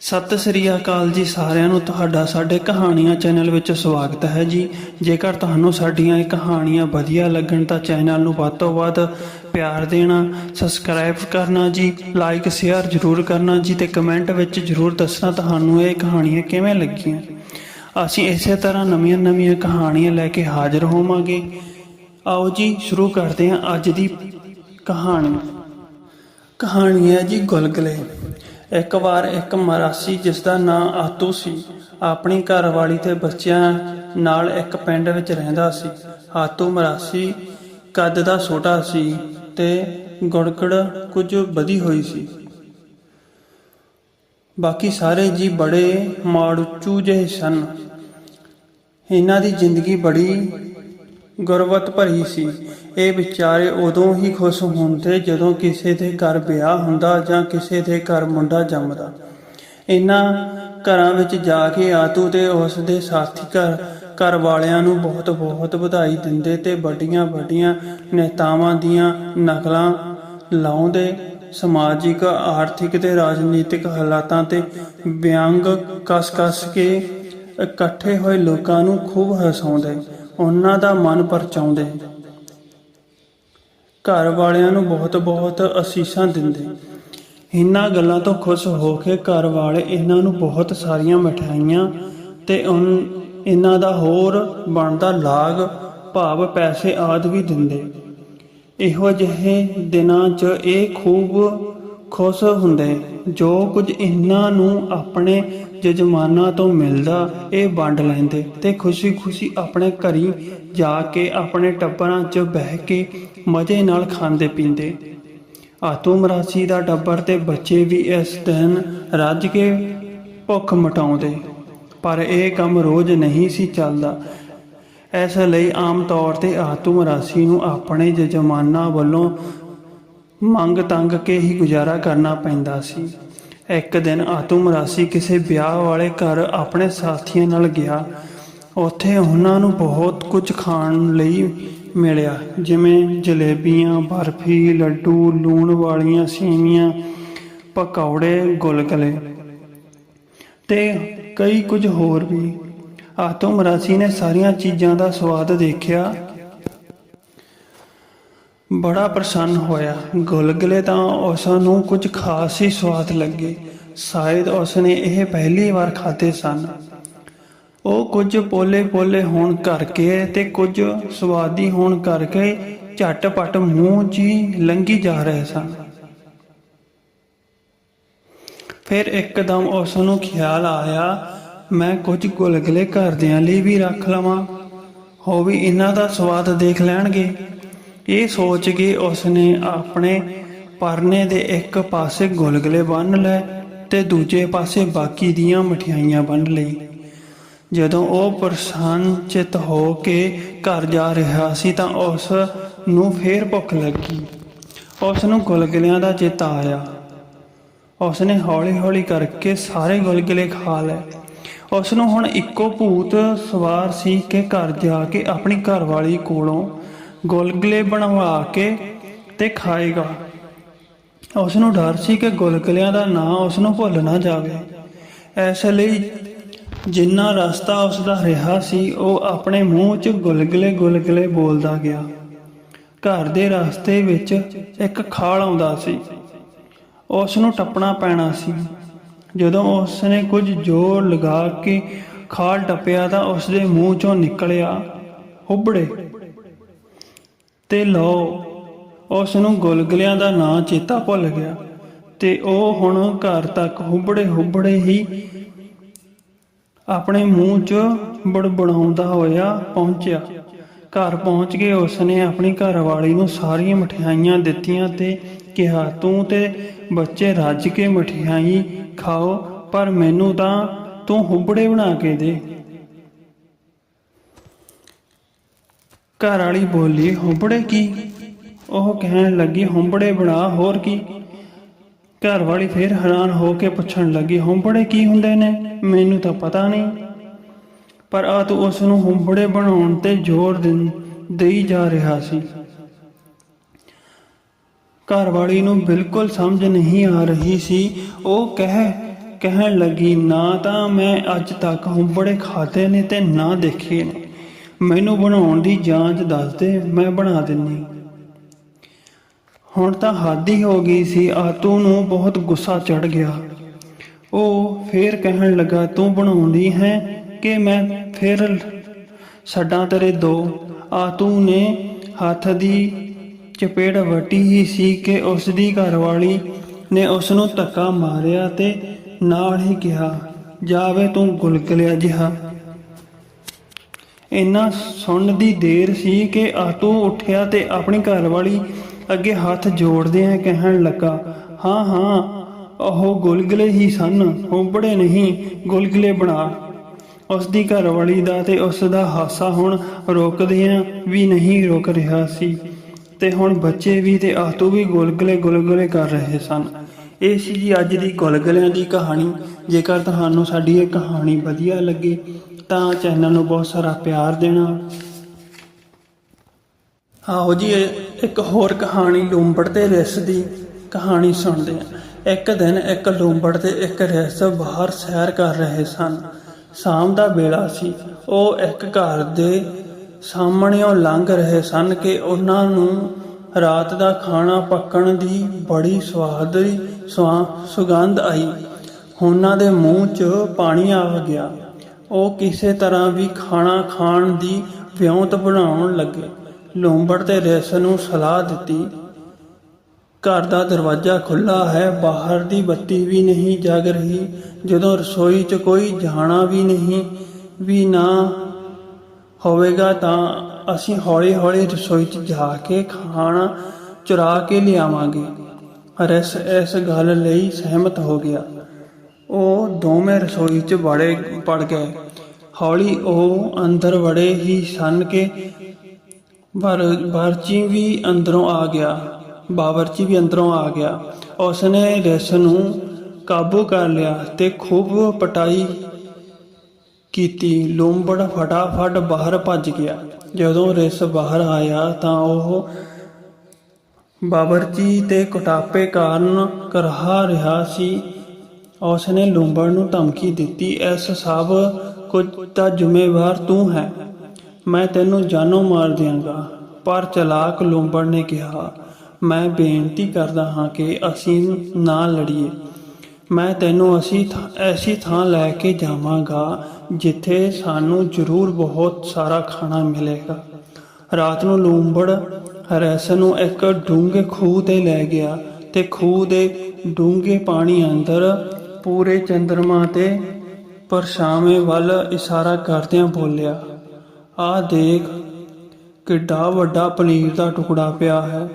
ਸਤਿ ਸ੍ਰੀ ਅਕਾਲ ਜੀ ਸਾਰਿਆਂ ਨੂੰ, ਤੁਹਾਡਾ ਸਾਡੇ ਕਹਾਣੀਆਂ ਚੈਨਲ ਵਿੱਚ ਸਵਾਗਤ ਹੈ ਜੀ। ਜੇਕਰ ਤੁਹਾਨੂੰ ਸਾਡੀਆਂ ਇਹ ਕਹਾਣੀਆਂ ਵਧੀਆ ਲੱਗਣ ਤਾਂ ਚੈਨਲ ਨੂੰ ਵੱਧ ਤੋਂ ਵੱਧ ਪਿਆਰ ਦੇਣਾ, ਸਬਸਕ੍ਰਾਈਬ ਕਰਨਾ ਜੀ, ਲਾਈਕ, ਸ਼ੇਅਰ ਜ਼ਰੂਰ ਕਰਨਾ ਜੀ ਤੇ ਕਮੈਂਟ ਵਿੱਚ ਜ਼ਰੂਰ ਦੱਸਣਾ ਤੁਹਾਨੂੰ ਇਹ ਕਹਾਣੀਆਂ ਕਿਵੇਂ ਲੱਗੀਆਂ। ਅਸੀਂ ਇਸੇ ਤਰ੍ਹਾਂ ਨਵੀਆਂ-ਨਵੀਆਂ ਕਹਾਣੀਆਂ ਲੈ ਕੇ ਹਾਜ਼ਰ ਹੋਵਾਂਗੇ। ਆਓ ਜੀ, ਸ਼ੁਰੂ ਕਰਦੇ ਹਾਂ ਅੱਜ ਦੀ ਕਹਾਣੀ। ਕਹਾਣੀ ਹੈ ਜੀ ਗੁਲਗਲੇ। ਇੱਕ ਵਾਰ ਇੱਕ ਮਰਾਸੀ ਜਿਸ ਦਾ ਨਾਂ ਆਤੂ ਸੀ। ਆਪਣੀ ਘਰਵਾਲੀ ਤੇ ਬੱਚਿਆਂ ਨਾਲ ਇੱਕ ਪਿੰਡ ਵਿੱਚ ਰਹਿੰਦਾ ਸੀ। ਆਤੂ ਮਰਾਸੀ ਕੱਦ ਦਾ ਛੋਟਾ ਸੀ ਤੇ ਗੁੜਗੜ ਕੁਝ ਵਧੀ ਹੋਈ ਸੀ। ਬਾਕੀ ਸਾਰੇ ਜੀ ਬੜੇ ਮਾੜੂਚੂ ਜਿਹੇ ਸਨ। ਇਹਨਾਂ ਦੀ ਜ਼ਿੰਦਗੀ ਬੜੀ ਗੁਰਵਤ ਭਰੀ ਸੀ। ਇਹ ਵਿਚਾਰੇ ਉਦੋਂ ਹੀ ਖੁਸ਼ ਹੁੰਦੇ ਜਦੋਂ ਕਿਸੇ ਦੇ ਘਰ ਵਿਆਹ ਹੁੰਦਾ ਜਾਂ ਕਿਸੇ ਦੇ ਘਰ ਮੁੰਡਾ ਜੰਮਦਾ। ਇਹਨਾਂ ਘਰਾਂ ਵਿੱਚ ਜਾ ਕੇ ਆਤੂ ਤੇ ਉਸ ਦੇ ਸਾਥੀ ਘਰ ਘਰ ਵਾਲਿਆਂ ਨੂੰ ਬਹੁਤ ਬਹੁਤ ਵਧਾਈ ਦਿੰਦੇ ਤੇ ਵੱਡੀਆਂ ਵੱਡੀਆਂ ਨੇਤਾਵਾਂ ਦੀਆਂ ਨਕਲਾਂ ਲਾਉਂਦੇ। ਸਮਾਜਿਕ, ਆਰਥਿਕ ਤੇ ਰਾਜਨੀਤਿਕ ਹਾਲਾਤਾਂ ਤੇ ਵਿਅੰਗ ਕਸ-ਕਸ ਕੇ ਇਕੱਠੇ ਹੋਏ ਲੋਕਾਂ ਨੂੰ ਖੂਬ ਹਸਾਉਂਦੇ। ਉਹਨਾਂ ਦਾ ਮਨ ਪਰਚਾਉਂਦੇ। ਘਰ ਵਾਲਿਆਂ ਨੂੰ ਬਹੁਤ ਬਹੁਤ ਅਸੀਸਾਂ ਦਿੰਦੇ। ਇਹਨਾਂ ਗੱਲਾਂ ਤੋਂ ਖੁਸ਼ ਹੋ ਕੇ ਘਰ ਵਾਲੇ ਇਹਨਾਂ ਨੂੰ ਬਹੁਤ ਸਾਰੀਆਂ ਮਠਿਆਈਆਂ ਤੇ ਇਹਨਾਂ ਦਾ ਹੋਰ ਬਣਦਾ ਲਾਗ, ਭਾਵ, ਪੈਸੇ ਆਦ ਵੀ ਦਿੰਦੇ। ਇਹੋ ਜਿਹੇ ਦਿਨਾਂ 'ਚ ਇਹ ਖੂਬ ਖੁਸ਼ ਹੁੰਦੇ। ਜੋ ਕੁਝ ਇਹਨਾਂ ਨੂੰ ਆਪਣੇ ਜਜਮਾਨਾਂ ਤੋਂ ਮਿਲਦਾ, ਇਹ ਵੰਡ ਲੈਂਦੇ ਤੇ ਖੁਸ਼ੀ-ਖੁਸ਼ੀ ਆਪਣੇ ਘਰੀ ਜਾ ਕੇ ਆਪਣੇ ਟੱਬਰਾਂ 'ਚ ਬਹਿ ਕੇ ਮਜ਼ੇ ਨਾਲ ਖਾਂਦੇ ਪੀਂਦੇ। ਆਤੂ ਮਰਾਸੀ ਦਾ ਟੱਬਰ ਤੇ ਬੱਚੇ ਵੀ ਇਸ ਦਿਨ ਰੱਜ ਕੇ ਭੁੱਖ ਮਟਾਉਂਦੇ। ਪਰ ਇਹ ਕੰਮ ਰੋਜ਼ ਨਹੀਂ ਸੀ ਚੱਲਦਾ। ਇਸ ਲਈ ਆਮ ਤੌਰ ਤੇ ਆਤਮ ਰਾਸੀ ਨੂੰ ਆਪਣੇ ਜਜਮਾਨਾਂ ਵੱਲੋਂ ਮੰਗ ਤੰਗ ਕੇ ਹੀ ਗੁਜ਼ਾਰਾ ਕਰਨਾ ਪੈਂਦਾ ਸੀ। ਇੱਕ ਦਿਨ ਆਤੂ ਮਰਾਸੀ ਕਿਸੇ ਵਿਆਹ ਵਾਲੇ ਘਰ ਆਪਣੇ ਸਾਥੀਆਂ ਨਾਲ ਗਿਆ। ਉੱਥੇ ਉਹਨਾਂ ਨੂੰ ਬਹੁਤ ਕੁਝ ਖਾਣ ਲਈ ਮਿਲਿਆ, ਜਿਵੇਂ ਜਲੇਬੀਆਂ, ਬਰਫੀ, ਲੱਡੂ, ਲੂਣ ਵਾਲੀਆਂ ਸੇਵੀਆਂ ਪਕੌੜੇ, ਗੁਲਗਲੇ ਤੇ ਕਈ ਕੁਝ ਹੋਰ ਵੀ। ਆਤੂ ਮਰਾਸੀ ਨੇ ਸਾਰੀਆਂ ਚੀਜ਼ਾਂ ਦਾ ਸਵਾਦ ਦੇਖਿਆ ਬੜਾ ਪ੍ਰਸੰਨ ਹੋਇਆ। ਗੁਲਗਲੇ ਤਾਂ ਉਸ ਨੂੰ ਕੁਝ ਖਾਸ ਹੀ ਸਵਾਦ ਲੱਗੇ। ਸ਼ਾਇਦ ਉਸ ਨੇ ਇਹ ਪਹਿਲੀ ਵਾਰ ਖਾਦੇ ਸਨ। ਉਹ ਕੁਝ ਪੋਲੇ-ਪੋਲੇ ਹੋਣ ਕਰਕੇ ਤੇ ਕੁਝ ਸਵਾਦੀ ਹੋਣ ਕਰਕੇ ਝਟਪਟ ਮੂੰਹ 'ਚ ਹੀ ਲੰਗੀ ਜਾ ਰਹੇ ਸਨ। ਫਿਰ ਇੱਕਦਮ ਉਸ ਨੂੰ ਖਿਆਲ ਆਇਆ, ਮੈਂ ਕੁਝ ਗੁਲਗਲੇ ਘਰਦਿਆਂ ਲਈ ਵੀ ਰੱਖ ਲਵਾਂ। ਹੋ ਵੀ ਇਹਨਾਂ ਦਾ ਸਵਾਦ ਦੇਖ ਲੈਣਗੇ। ਇਹ ਸੋਚ ਕੇ ਉਸਨੇ ਆਪਣੇ ਪਰਨੇ ਦੇ ਇੱਕ ਪਾਸੇ ਗੁਲਗੁਲੇ ਬੰਨ ਲਏ ਤੇ ਦੂਜੇ ਪਾਸੇ ਬਾਕੀ ਦੀਆਂ ਮਠਿਆਈਆਂ ਬੰਨ ਲਈ ਜਦੋਂ ਉਹ ਪ੍ਰਸੰਨ ਚਿਤ ਹੋ ਕੇ ਘਰ ਜਾ ਰਿਹਾ ਸੀ ਤਾਂ ਉਸ ਨੂੰ ਫੇਰ ਭੁੱਖ ਲੱਗੀ। ਉਸ ਨੂੰ ਗੁਲਗੁਲਿਆਂ ਦਾ ਚਿਤ ਆਇਆ। ਉਸਨੇ ਹੌਲੀ-ਹੌਲੀ ਕਰਕੇ ਸਾਰੇ ਗੁਲਗੁਲੇ ਖਾ ਲਏ। ਉਸ ਨੂੰ ਹੁਣ ਇੱਕੋ ਭੂਤ ਸਵਾਰ ਸੀ ਕਿ ਘਰ ਜਾ ਕੇ ਆਪਣੀ ਘਰਵਾਲੀ ਕੋਲੋਂ ਗੁਲਗੁਲੇ ਬਣਵਾ ਕੇ ਤੇ ਖਾਏਗਾ। ਉਸ ਨੂੰ ਡਰ ਸੀ ਕਿ ਗੁਲਗੁਲਿਆਂ ਦਾ ਨਾਂ ਉਸ ਨੂੰ ਭੁੱਲ ਨਾ ਜਾਵੇ। ਇਸ ਲਈ ਜਿੰਨਾ ਰਸਤਾ ਉਸ ਦਾ ਰਿਹਾ ਸੀ, ਉਹ ਆਪਣੇ ਮੂੰਹ 'ਚ ਗੁਲਗੁਲੇ ਗੁਲਗੁਲੇ ਬੋਲਦਾ ਗਿਆ। ਘਰ ਦੇ ਰਸਤੇ ਵਿੱਚ ਇੱਕ ਖਾਲ ਆਉਂਦਾ ਸੀ। ਉਸ ਨੂੰ ਟੱਪਣਾ ਪੈਣਾ ਸੀ। ਜਦੋਂ ਉਸ ਨੇ ਕੁਝ ਜ਼ੋਰ ਲਗਾ ਕੇ ਖਾਲ ਟੱਪਿਆ ਤਾਂ ਉਸ ਦੇ ਮੂੰਹ 'ਚੋਂ ਨਿਕਲਿਆ, ਹੁਬੜੇ! ਤੇ ਲੋ ਉਸ ਨੂੰ ਗੁਲਗੁਲਿਆਂ ਦਾ ਨਾਂ ਚੇਤਾ ਭੁੱਲ ਗਿਆ ਤੇ ਉਹ ਹੁਣ ਘਰ ਤੱਕ ਹੁਬੜੇ ਹੁਬੜੇ ਹੀ ਆਪਣੇ ਮੂੰਹ 'ਚ ਬੜਬੜਾਉਂਦਾ ਹੋਇਆ ਪਹੁੰਚਿਆ। ਘਰ ਪਹੁੰਚ ਕੇ ਉਸਨੇ ਆਪਣੀ ਘਰਵਾਲੀ ਨੂੰ ਸਾਰੀਆਂ ਮਠਿਆਈਆਂ ਦਿੱਤੀਆਂ ਤੇ ਕਿਹਾ, ਤੂੰ ਤੇ ਬੱਚੇ ਰੱਜ ਕੇ ਮਠਿਆਈ ਖਾਓ, ਪਰ ਮੈਨੂੰ ਤਾਂ ਤੂੰ ਹੁਬੜੇ ਬਣਾ ਕੇ ਦੇ। ਘਰ ਵਾਲੀ ਬੋਲੀ ਹੁੰਬੜੇ ਕੀ? ਉਹ ਕਹਿਣ ਲੱਗੀ ਹੁੰਬੜੇ ਬਣਾ, ਹੋਰ ਕੀ? ਘਰ ਵਾਲੀ ਫੇਰ ਹੈਰਾਨ ਹੋ ਕੇ ਪੁੱਛਣ ਲੱਗੀ ਹੁੰਬੜੇ ਕੀ ਹੁੰਦੇ ਨੇ? ਮੈਨੂੰ ਤਾਂ ਪਤਾ ਨਹੀਂ। ਪਰ ਆ ਤੂੰ ਉਸ ਨੂੰ ਹੁੰਬੜੇ ਬਣਾਉਣ ਤੇ ਜ਼ੋਰ ਦਿੰ- ਦੇਈ ਜਾ ਰਿਹਾ ਸੀ। ਘਰ ਵਾਲੀ ਨੂੰ ਬਿਲਕੁਲ ਸਮਝ ਨਹੀਂ ਆ ਰਹੀ ਸੀ। ਉਹ ਕਹਿ, ਕਹਿਣ ਲੱਗੀ, ਨਾ ਤਾਂ ਮੈਂ ਅੱਜ ਤੱਕ ਹੁੰਬੜੇ ਖਾਦੇ ਨੇ ਤੇ ਨਾ ਦੇਖੇ ਨੇ। ਮੈਨੂੰ ਬਣਾਉਣ ਦੀ ਜਾਂਚ ਦੱਸ ਦੇ, ਮੈਂ ਬਣਾ ਦਿੰਨੀ। ਹੁਣ ਤਾਂ ਹੱਦ ਹੀ ਹੋ ਗਈ ਸੀ, ਆਤੂ ਨੂੰ ਬਹੁਤ ਗੁੱਸਾ ਚੜ ਗਿਆ। ਉਹ ਫੇਰ ਕਹਿਣ ਲੱਗਾ, ਤੂੰ ਬਣਾਉਂਦੀ ਹੈ ਕਿ ਮੈਂ ਫਿਰ ਛੱਡਾਂ ਤੇਰੇ ਦੋ? ਆਤੂ ਨੇ ਹੱਥ ਦੀ ਚਪੇੜ ਵੱਟੀ ਹੀ ਸੀ ਕਿ ਉਸ ਦੀ ਘਰਵਾਲੀ ਨੇ ਉਸ ਨੂੰ ਧੱਕਾ ਮਾਰਿਆ ਤੇ ਨਾਲ ਹੀ ਕਿਹਾ, ਜਾਵੇ ਤੂੰ ਗੁਲਗੁਲਿਆ ਜਿਹਾ। ਇੰਨਾ ਸੁਣਨ ਦੀ ਦੇਰ ਸੀ ਕਿ ਆਤੂ ਉੱਠਿਆ ਤੇ ਆਪਣੀ ਘਰਵਾਲੀ ਅੱਗੇ ਹੱਥ ਜੋੜਦਿਆਂ ਕਹਿਣ ਲੱਗਾ, ਹਾਂ ਹਾਂ, ਉਹ ਗੁਲਗੁਲੇ ਹੀ ਸਨ, ਹੋਬੜੇ ਨਹੀਂ, ਗੁਲਗੁਲੇ ਬਣਾ। ਉਸ ਦੀ ਘਰਵਾਲੀ ਦਾ ਤੇ ਉਸ ਦਾ ਹਾਸਾ ਹੁਣ ਰੋਕਦਿਆਂ ਵੀ ਨਹੀਂ ਰੁਕ ਰਿਹਾ ਸੀ ਤੇ ਹੁਣ ਬੱਚੇ ਵੀ ਤੇ ਆਤੂ ਵੀ ਗੁਲਗੁਲੇ ਗੁਲਗੁਲੇ ਕਰ ਰਹੇ ਸਨ। ਇਹ ਸੀ ਜੀ ਅੱਜ ਦੀ ਗੁਲਗੁਲਿਆਂ ਦੀ ਕਹਾਣੀ। ਜੇਕਰ ਤੁਹਾਨੂੰ ਸਾਡੀ ਇਹ ਕਹਾਣੀ ਵਧੀਆ ਲੱਗੇ ਤਾਂ ਚੈਨਲ ਨੂੰ ਬਹੁਤ ਸਾਰਾ ਪਿਆਰ ਦੇਣਾ। ਆਓ ਜੀ ਇੱਕ ਹੋਰ ਕਹਾਣੀ ਲੂੰਬੜ ਤੇ ਰਿਸ ਦੀ ਕਹਾਣੀ ਸੁਣਦੇ ਹਾਂ। ਇੱਕ ਦਿਨ ਇੱਕ ਲੂੰਬੜ ਤੇ ਇੱਕ ਰਿਸ ਬਾਹਰ ਸੈਰ ਕਰ ਰਹੇ ਸਨ। ਸ਼ਾਮ ਦਾ ਵੇਲਾ ਸੀ। ਉਹ ਇੱਕ ਘਰ ਦੇ ਸਾਹਮਣੇੋਂ ਲੰਘ ਰਹੇ ਸਨ ਕਿ ਉਹਨਾਂ ਨੂੰ ਰਾਤ ਦਾ ਖਾਣਾ ਪੱਕਣ ਦੀ ਬੜੀ ਸਵਾਦਰੀ ਸਵਾ- ਸੁਗੰਧ ਆਈ। ਉਹਨਾਂ ਦੇ ਮੂੰਹ 'ਚ ਪਾਣੀ ਆ ਗਿਆ। ਉਹ ਕਿਸੇ ਤਰ੍ਹਾਂ ਵੀ ਖਾਣਾ ਖਾਣ ਦੀ ਵਿਉਂਤ ਬਣਾਉਣ ਲੱਗੇ। ਲੂੰਬੜ ਤੇ ਰਿਸ ਨੂੰ ਸਲਾਹ ਦਿੱਤੀ। ਘਰ ਦਾ ਦਰਵਾਜ਼ਾ ਖੁੱਲਾ ਹੈ, ਬਾਹਰ ਦੀ ਬੱਤੀ ਵੀ ਨਹੀਂ ਜਗ ਰਹੀ। ਜਦੋਂ ਰਸੋਈ 'ਚ ਕੋਈ ਜਾਣਾ ਵੀ ਨਹੀਂ, ਵੀ ਨਾ ਹੋਵੇਗਾ ਤਾਂ ਅਸੀਂ ਹੌਲੀ-ਹੌਲੀ ਰਸੋਈ 'ਚ ਜਾ ਕੇ ਖਾਣਾ ਚੁਰਾ ਕੇ ਲਿਆਵਾਂਗੇ। ਰਸ ਇਸ ਗੱਲ ਲਈ ਸਹਿਮਤ ਹੋ ਗਿਆ। ਉਹ ਦੋਵੇਂ ਰਸੋਈ 'ਚ ਵੜੇ ਪੜ ਗਏ। ਹੌਲੀ ਉਹ ਅੰਦਰ ਵੜੇ ਹੀ ਸਨ ਕਿ ਬਰ ਬਰਚੀ ਵੀ ਅੰਦਰੋਂ ਆ ਗਿਆ। ਬਾਵਰਚੀ ਵੀ ਅੰਦਰੋਂ ਆ ਗਿਆ। ਉਸਨੇ ਰਿਸ ਨੂੰ ਕਾਬੂ ਕਰ ਲਿਆ ਤੇ ਖੂਬ ਪਟਾਈ ਕੀਤੀ। ਲੂੰਬੜ ਫਟਾਫਟ ਬਾਹਰ ਭੱਜ ਗਿਆ। ਜਦੋਂ ਰਿਸ ਬਾਹਰ ਆਇਆ ਤਾਂ ਉਹ ਬਾਬਰਚੀ ਤੇ ਕੋਟਾਪੇ ਕਾਰਨ ਕਰਹਾ ਰਿਹਾ ਸੀ। ਉਸਨੇ ਲੂੰਬੜ ਨੂੰ ਧਮਕੀ ਦਿੱਤੀ ਇਸ ਸਭ ਕੁਝ ਦਾ ਜ਼ਿੰਮੇਵਾਰ ਤੂੰ ਹੈ। ਮੈਂ ਤੈਨੂੰ ਜਾਨੋਂ ਮਾਰ ਦਿਆਂਗਾ। ਪਰ ਚਲਾਕ ਲੂੰਬੜ ਨੇ ਕਿਹਾ, ਮੈਂ ਬੇਨਤੀ ਕਰਦਾ ਹਾਂ ਕਿ ਅਸੀਂ ਨਾ ਲੜੀਏ। ਮੈਂ ਤੈਨੂੰ ਅਸੀਂ ਥਾਂ- ਐਸੀ ਥਾਂ ਲੈ ਕੇ ਜਾਵਾਂਗਾ ਜਿੱਥੇ ਸਾਨੂੰ ਜ਼ਰੂਰ ਬਹੁਤ ਸਾਰਾ ਖਾਣਾ ਮਿਲੇਗਾ। ਰਾਤ ਨੂੰ ਲੂੰਬੜ ਰੈਸ ਨੂੰ ਇੱਕ ਡੂੰਘੇ ਖੂਹ ਤੇ ਲੈ ਗਿਆ ਤੇ ਖੂਹ ਦੇ ਡੂੰਘੇ ਪਾਣੀ ਅੰਦਰ ਪੂਰੇ ਚੰਦਰਮਾ ਤੇ ਪਰਛਾਵੇਂ ਵੱਲ ਇਸ਼ਾਰਾ ਕਰਦਿਆਂ ਬੋਲਿਆ ਆਹ ਦੇਖ ਕਿੱਡਾ ਵੱਡਾ ਪਨੀਰ ਦਾ ਟੁਕੜਾ ਪਿਆ ਹੈ।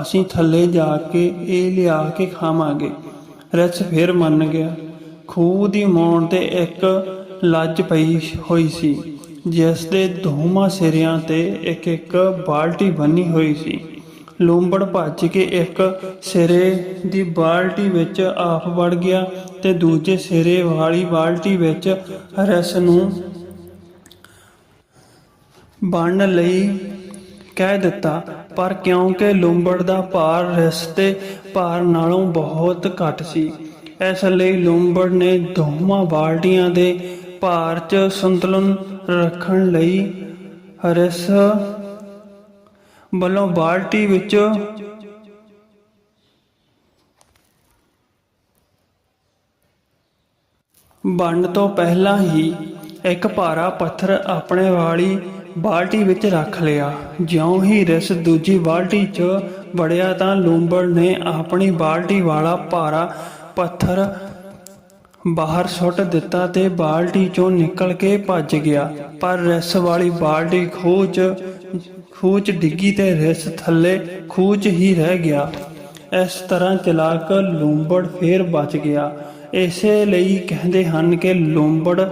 ਅਸੀਂ ਥੱਲੇ ਜਾ ਕੇ ਇਹ ਲਿਆ ਕੇ ਖਾਵਾਂਗੇ। ਰਿਚ ਫਿਰ ਮੰਨ ਗਿਆ। ਖੂਹ ਦੀ ਮੋਣ ਤੇ ਇੱਕ ਲੱਜ ਪਈ ਹੋਈ ਸੀ ਜਿਸ ਦੇ ਦੋਹਾਂ ਸਿਰਿਆਂ ਤੇ ਇੱਕ ਇੱਕ ਬਾਲਟੀ ਬੰਨੀ ਹੋਈ ਸੀ। ਲੂੰਬੜ ਭੱਜ ਕੇ ਇੱਕ ਸਿਰੇ ਦੀ ਬਾਲਟੀ ਵਿੱਚ ਆਪ ਵੜ ਗਿਆ ਤੇ ਦੂਜੇ ਸਿਰੇ ਵਾਲੀ ਬਾਲਟੀ ਵਿੱਚ ਰਸ ਨੂੰ ਬਣਨ ਲਈ ਕਹਿ ਦਿੱਤਾ। ਪਰ ਕਿਉਂਕਿ ਲੂੰਬੜ ਦਾ ਭਾਰ ਰਿਸ਼ਤੇ ਭਾਰ ਨਾਲੋਂ ਬਹੁਤ ਘੱਟ ਸੀ, ਇਸ ਲਈ ਲੂੰਬੜ ਨੇ ਦੋਵਾਂ ਬਾਲਟੀਆਂ ਦੇ ਭਾਰ 'ਚ ਸੰਤੁਲਨ ਰੱਖਣ ਲਈ ਰਿਸ ਵੱਲੋਂ ਬਾਲਟੀ ਵਿੱਚ ਬਣਨ ਤੋਂ ਪਹਿਲਾਂ ਹੀ ਇੱਕ ਭਾਰਾ ਪੱਥਰ ਆਪਣੇ ਵਾਲੀ ਬਾਲਟੀ ਵਿੱਚ ਰੱਖ ਲਿਆ। ਜਿਉਂ ਹੀ ਰਿਸ ਦੂਜੀ ਬਾਲਟੀ 'ਚ ਵੜਿਆ ਤਾਂ ਲੂੰਬੜ ਨੇ ਆਪਣੀ ਬਾਲਟੀ ਵਾਲਾ ਭਾਰਾ ਪੱਥਰ ਬਾਹਰ ਸੁੱਟ ਦਿੱਤਾ ਤੇ ਬਾਲਟੀ 'ਚੋਂ ਨਿਕਲ ਕੇ ਭੱਜ ਗਿਆ। ਪਰ ਰਿਸ ਵਾਲੀ ਬਾਲਟੀ ਖੂਹ 'ਚ ਖੂਹ 'ਚ ਡਿੱਗੀ ਤੇ ਰਿਸ ਥੱਲੇ ਖੂਹ 'ਚ ਹੀ ਰਹਿ ਗਿਆ। ਇਸ ਤਰ੍ਹਾਂ ਚਲਾਕ ਲੂੰਬੜ ਫੇਰ ਬਚ ਗਿਆ। ਇਸੇ ਲਈ ਕਹਿੰਦੇ ਹਨ ਕਿ ਲੂੰਬੜ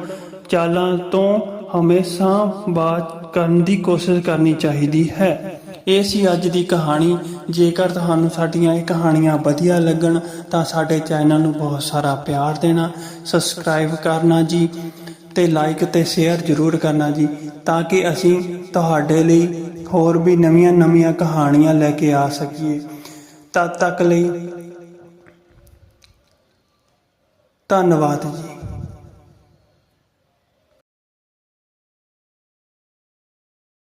ਚਾਲਾਂ ਤੋਂ ਹਮੇਸ਼ਾ ਬਾਤ ਕਰਨ ਦੀ ਕੋਸ਼ਿਸ਼ ਕਰਨੀ ਚਾਹੀਦੀ ਹੈ। ਇਹ ਸੀ ਅੱਜ ਦੀ ਕਹਾਣੀ। ਜੇਕਰ ਤੁਹਾਨੂੰ ਸਾਡੀਆਂ ਇਹ ਕਹਾਣੀਆਂ ਵਧੀਆ ਲੱਗਣ, ਤਾਂ ਸਾਡੇ ਚੈਨਲ ਨੂੰ ਬਹੁਤ ਸਾਰਾ ਪਿਆਰ ਦੇਣਾ, ਸਬਸਕ੍ਰਾਈਬ ਕਰਨਾ ਜੀ, ਤੇ ਲਾਈਕ ਤੇ ਸ਼ੇਅਰ ਜ਼ਰੂਰ ਕਰਨਾ ਜੀ, ਤਾਂ ਕਿ ਅਸੀਂ ਤੁਹਾਡੇ ਲਈ ਹੋਰ ਵੀ ਨਵੀਆਂ-ਨਵੀਆਂ ਕਹਾਣੀਆਂ ਲੈ ਕੇ ਆ ਸਕੀਏ। ਤਦ ਤੱਕ ਲਈ ਧੰਨਵਾਦ ਜੀ।